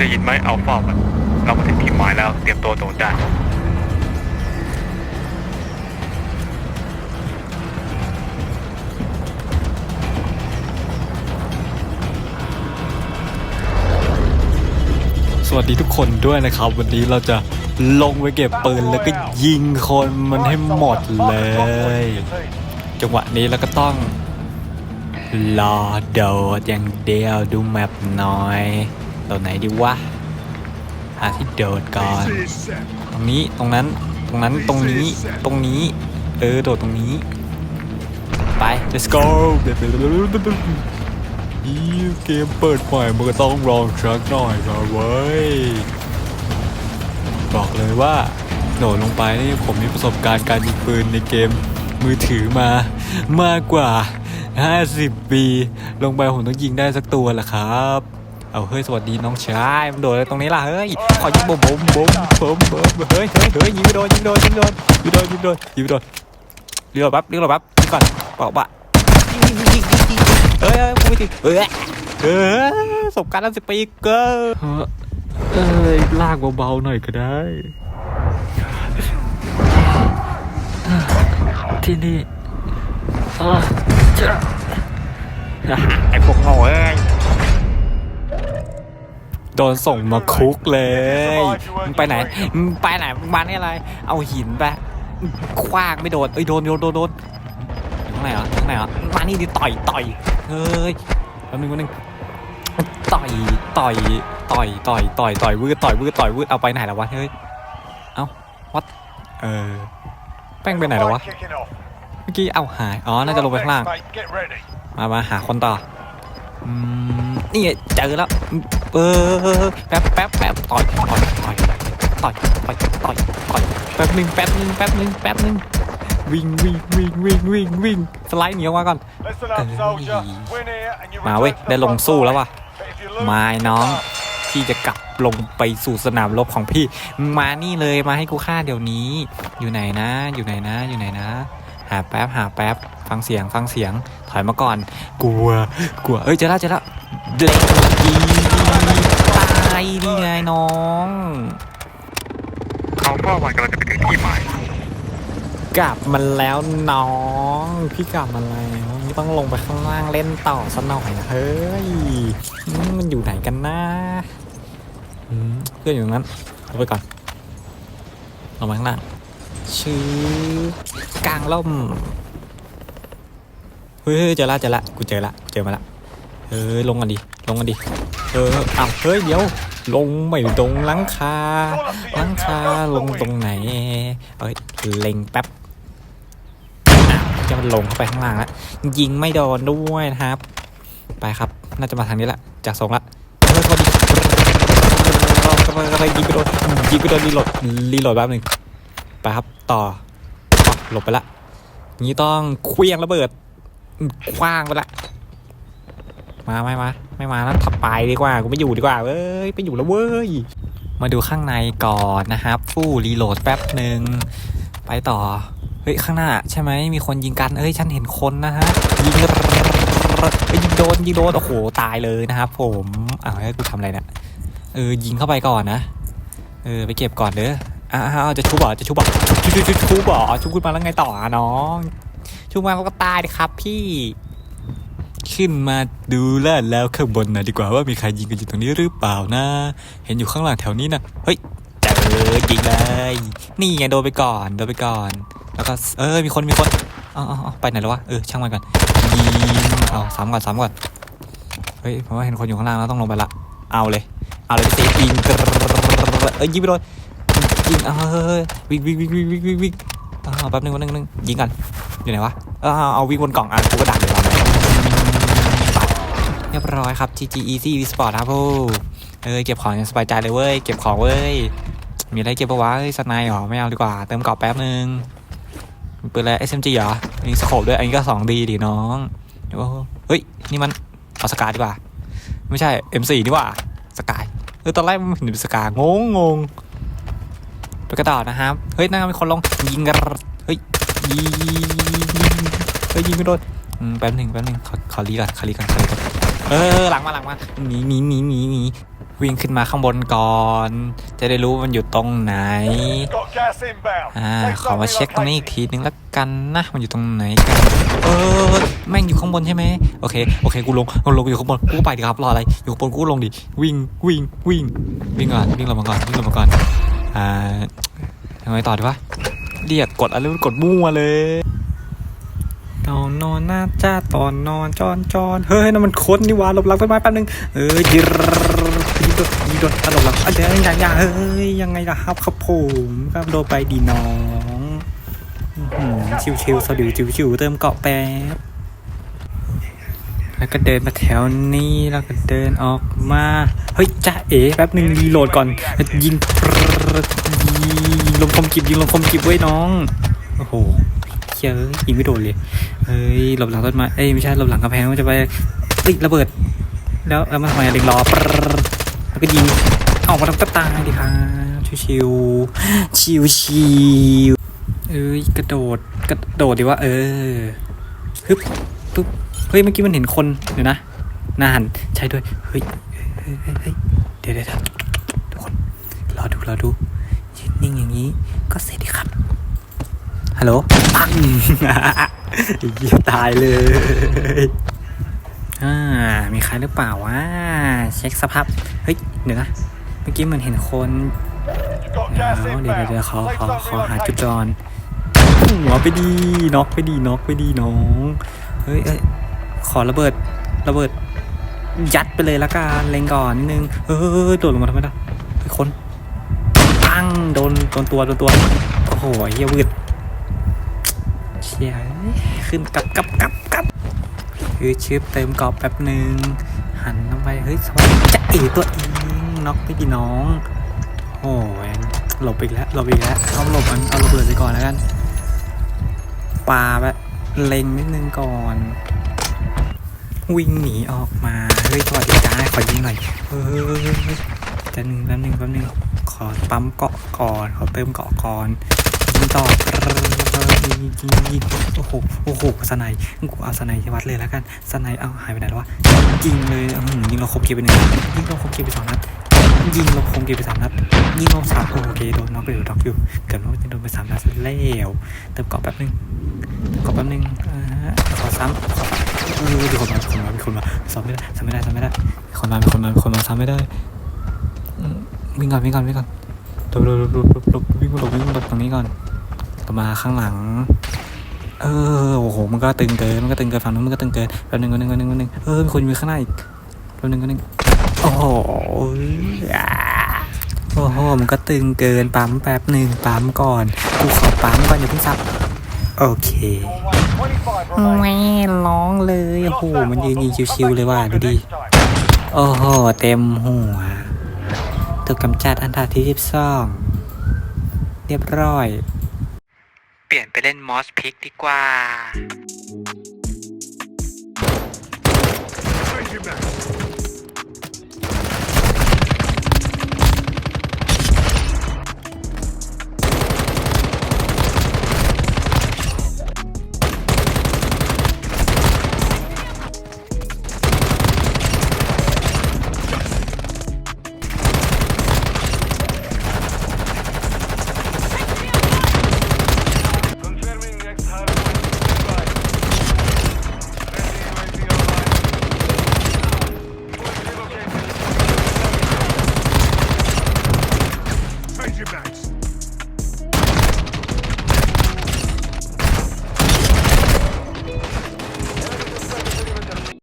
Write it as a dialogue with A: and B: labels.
A: ได้ยินไหมอัลฟามันเรามาถึงที่หมายแล้ว เตรียมตัวโดนได้
B: สวัสดีทุกคนด้วยนะครับ วันนี้เราจะลงไปเก็บปืนแล้วก็ยิงคนมันให้หมดเลย จังหวะนี้เราก็ต้องรอโดดอย่างเดียวดูแมปหน่อย ตัวไหนดีวะหาที่โดดก่อน ตรงนี้ตรงนั้นตรงนั้นตรงนี้ตรงนี้ เออโดดตรงนี้ ไป let's go ยี่เกมเปิดใหม่มันก็ต้องลองชักหน่อยครับเว้ย บอกเลยว่าโดดลงไปนี่ผมมีประสบการณ์การยิงปืนในเกมมือถือมามากกว่า 50 ปี ลงไปผมต้องยิงได้สักตัวแหละครับ เอาเฮ้ยสวัสดีน้องชายมันโดดอะไรตรงนี้ล่ะเฮ้ยขอยิงบมบมบมบมบมเฮ้ยเฮ้ยเฮ้ยยิงไม่โดนยิงโดนยิงโดนยิงโดนยิงโดนยิงโดนเรียกรถปั๊บเรียกรถปั๊บยิงก่อนบอกว่ายิงยิงยิงยิงยิงเฮ้ยเฮ้ยไม่จริงเฮ้ยเออประสบการณ์ตั้งสิบปีเกินเอ้ยลากเบาๆหน่อยก็ได้ ที่นี่เออจะ
A: ไอ้พวกโง่เอ้ย
B: โดนส่งมาคุกเลยมึงไปไหนมึงไปไหนมึงมาเนี่ยอะไร เอาหินไปคว้างไม่โดนเอ้ยโดนโดนโดนโดนอยู่ข้างไหนเหรอข้างไหนเหรอมานี่ดิต่อยต่อยเฮ้ยแป๊บนึงแป๊บนึงต่อยต่อยต่อยต่อยต่อยต่อยวืดต่อยวืดต่อยวืดเอาไปไหนแล้ววะเฮ้ยเอ้าวัดเออแป้งไปไหนแล้ววะเมื่อกี้เอาหายอ๋อน่าจะลงไปข้างล่างมามาหาคนต่อ อืมนี่ไงเจอแล้วเออแป๊บแป๊บแป๊บต่อยต่อยต่อยต่อยต่อยต่อยต่อยแป๊บหนึ่งแป๊บหนึ่งแป๊บหนึ่งแป๊บหนึ่งวิ่งวิ่งวิ่งวิ่งวิ่งวิ่งสไลด์หนีออกมาก่อนมาเว้ยได้ลงสู้แล้วว่ะมาไอ้น้องพี่จะกลับลงไปสู่สนามรบของพี่ มานี่เลยมาให้กูฆ่าเดี๋ยวนี้ อยู่ไหนนะ อยู่ไหนนะ อยู่ไหนนะ หาแป๊บหาแป๊บฟังเสียงฟังเสียงถอยมาก่อน กลัวกลัวเอ้ยเจอแล้วเจอแล้วเล็กดีตายดีไงน้อง
A: อัลฟามันกำลังจะไปถึงที่หมาย
B: กลับมาแล้วน้อง พี่กลับมาแล้วนี่ต้องลงไปข้างล่างเล่นต่อสักหน่อยนะเฮ้ยอืมมันอยู่ไหนกันนะอืมเพื่อนอยู่ตรงนั้นเอาไปก่อนลงมาข้างล่าง ชื่อกลางล่มเฮ้ยเจอละเจอละกูเจอละเจอมาละเฮ้ยลงกันดิลงกันดิเอออ้าวเฮ้ยเดี๋ยว ลงไม่ตรงหลังคาหลังคาลงตรงไหนเอ้ยเล็งแป๊บจะมันลงเข้าไปข้างล่างแล้วยิงไม่โดนด้วยนะครับ ไปครับ น่าจะมาทางนี้แหละจากทรงละเฮ้ยเขาดียิงไปโดนยิงไปโดนรีโหลดรีโหลดแป๊บหนึง ไปครับต่อหลบไปละนี้ต้องเคลี้ยงระเบิดคว้างไปละ มาไม่มาไม่มาแล้วถับไปดีกว่ากูไม่อยู่ดีกว่าเว้ยไปอยู่แล้วเว้ยมาดูข้างในก่อนนะครับ ฟู่รีโหลดแป๊บหนึ่งไปต่อเฮ้ยข้างหน้าใช่ไหมมีคนยิงกันเอ้ยฉันเห็นคนนะฮะยิงยิงโดนยิงโดนโอ้โหตายเลยนะครับผมอ้าวเฮ้กูทำอะไรเนี่ยเออยิงเข้าไปก่อนนะเออไปเก็บก่อนเด้อ อ้าวจะชุบเหรอจะชุบเหรอชุบชุบชุบชุบเหรอชุบขึ้นมาแล้วไงต่ออะน้องชุบมาแล้วก็ตายดิครับพี่ ขึ้นมาดูลาดแล้วข้างบนหนะดีกว่าว่ามีใครยิงกันอยู่ตรงนี้หรือเปล่านะ เห็นอยู่ข้างหลังแถวนี้นะเฮ้ยเจอยิงเลย นี่ไงโดนไปก่อนโดนไปก่อน แล้วก็เออมีคนมีคนอ๋อไปไหนแล้ววะเออช่างมันก่อนยิงเอาสามก่อนสามก่อนเฮ้ยผมว่าเห็นคนอยู่ข้างล่างแล้วต้องลงไปละเอาเลย เอาเลยไปตียิงเอ้ยยิงไปโดน ยิงเออวิ่งวิ่งวิ่งวิ่งวิ่งวิ่งวิ่งแป๊บนึงแป๊บนึงนึงยิงกันอยู่ไหนวะเออเอาวิ่งบนกล่องอะกูก็ดักเลยเรียบร้อยครับ GG Easy Esport ครับผู้เออเก็บของอย่างสบายใจเลยเว้ย เก็บของเว้ย มีอะไรเก็บปะวะเฮ้สไนด์เหรอ ไม่เอาดีกว่า เติมกรอบแป๊บนึงมีปืนอะไร SMG เหรอมีสโคปด้วย อันนี้ก็สองดีดิน้องเฮ้ย นี่มัน เอาสกาดีกว่า ไม่ใช่ M4 นี่ว่า สกายเออตอนแรกมันเห็นเป็นสกางงง ไปกระต่อนะครับ เฮ้ยนั่งมีคนลงยิงกันเฮ้ยยิงเฮ้ยยิงไม่โดนแป๊บหนึ่งแป๊บหนึ่งขอขอรีก่อนขอรีก่อนขอรีก่อนเออหลังมาหลังมาหนีหนีหนีหนีหนีวิ่งขึ้นมาข้างบนก่อน จะได้รู้มันอยู่ตรงไหนอ่าขอมาเช็คตรงนี้อีกทีนึงแล้วกันนะมันอยู่ตรงไหนกันเออแม่งอยู่ข้างบนใช่ไหมโอเคโอเคกูลงกูลงอยู่ข้างบนกูไปดิครับรออะไรอยู่ข้างบนกูลงดิวิ่งวิ่งวิ่งวิ่งก่อนวิ่งลงมาก่อนวิ่งลงมาก่อน อ่าทำไงต่อดีวะเรียกกดอะไรกดมั่วเลยตอนนอนนะจ้าตอนนอนจอนจอนเฮ้ยนั่นมันคนนี่ว่าหลบหลังต้นไม้แป๊บนึงเออยิงยิงโดนยิงโดนตลบหลังเดี๋ยวอย่างอย่างเฮ้ยยังไงล่ะครับครับผมครับโดนไปดีน้องอื้อหือชิวๆสดิวชิวๆเติมเกาะแป๊บ ก็เดินมาแถวนี้แล้วก็เดินออกมา เฮ้ยจ้าเอ๋แป๊บนึงรีโหลดก่อน ยิงยิงลมคมจิบยิงลมคมจิบไว้น้อง โอ้โหเชี่ยเอ้ยยิงไม่โดนเลย เฮ้ยหลบหลังต้นไม้เอ้ยไม่ใช่หลบหลังกำแพงมันจะไปเฮ้ยระเบิด แล้วแล้วมันทำไมอะเด็กรอแล้วก็ยิงออกมาทำก็ตายดิครับชิวชิวชิวชิวเอ้ยกระโดดกระโดดดิว่าเออฮึบ ปุ๊บเฮ้ยเมื่อกี้มันเห็นคนเดี๋ยวนะนาหันใช่ด้วยเฮ้ยเฮ้ยเดี๋ยวเดี๋ยวทุกคนรอดูรอดูยืนนิ่งอย่างนี้ก็เสร็จดีครับฮัลโหลปังเหี้ยตายเลยอ่ามีใครหรือเปล่าวะเช็คสภาพเฮ้ยเดี๋ยวนะเมื่อกี้มันเห็นคนเดี๋ยวเดี๋ยวเดี๋ยวขอ
C: Safe
B: ขอ
C: zone
B: ขอหาจุด
C: relocated.
B: จรหัวไปดีน็อกไปดีน็อกไปดีน้อง เฮ้ยเอ้ยขอระเบิดระเบิด ยัดไปเลยละกันเล็งก่อนนิดนึงเฮ้ยโดดลงมาทำไมล่ะเฮ้ยคนปังโดนโดนตัวโดนตัวโอ้โหเฮียวืดเชี่ยขึ้นกับกับกับกับคือชิปเติมกรอบแป๊บหนึ่งหันลงไปเฮ้ยสวัสดีจะเอตัวเองน็อกไปดีน้องโอ้ยหลบอีกแล้วหลบอีกแล้วเอาหลบมันเอาระเบิดไปก่อนแล้วกันปาแบบ เล็งนิดนึงก่อน วิ่งหนีออกมาเฮ้ยสวัสดีจ้าขอยิงหน่อยเฮ้ยจะหนึ่งแป๊บหนึ่งแป๊บหนึ่งขอปั๊มเกาะก่อนขอเติมเกาะก่อนยิงต่อยิงยิงยิงโอ้โหโอ้โหสไนกูเอาสไนที่วัดเลยแล้วกันสไนเอาหายไปไหนแล้ววะยิงเลยยิงเราคมเกียร์ไปหนึ่งยิงเราคมเกียร์ไปสองนัด ยิงเราคมเกียไปสามนัดยิงเราสามโอเคโดนน็อกอยู่น็อกอยู่เกิดว่าจะโดนไปสามนัดแล้วเติมเกาะแป๊บหนึงเติมเกาะแป๊บหนึงอ่าฮะขอซ้ำขอเออมีคนมามีคนมามีคนมาซ้ำไม่ได้ซ้ำไม่ได้ซ้ำไม่ได้มีคนมามีคนมามีคนมาซ้ำไม่ได้วิ่งก่อนวิ่งก่อนวิ่งก่อนลบหลบหลบหลบหลบวิ่งหลบวิ่งหลบตรงนี้ก่อนต่อมาข้างหลัง เออโอ้โหมันก็ตึงเกินมันก็ตึงเกินฝั่งนู้นมันก็ตึงเกินแป๊บนึงแป๊บนึงแป๊บนึงแป๊บนึงเออมีคนอยู่ข้างหน้าอีกแป๊บนึงแป๊บนึง โอ้โหโอ้โห มันก็ตึงเกิน ปั๊มแป๊บหนึ่งปั๊มก่อน กูขอปั๊มก่อนอย่าเพิ่งซับ โอเคแม่ร้องเลย โอ้โห มันยืนยิงชิวๆเลยว่ะ ดูดิ โอ้โห เต็มหัวถูกกำจัดอันดับที่สิบสองเรียบร้อย เปลี่ยนไปเล่นมอสพิกดีกว่า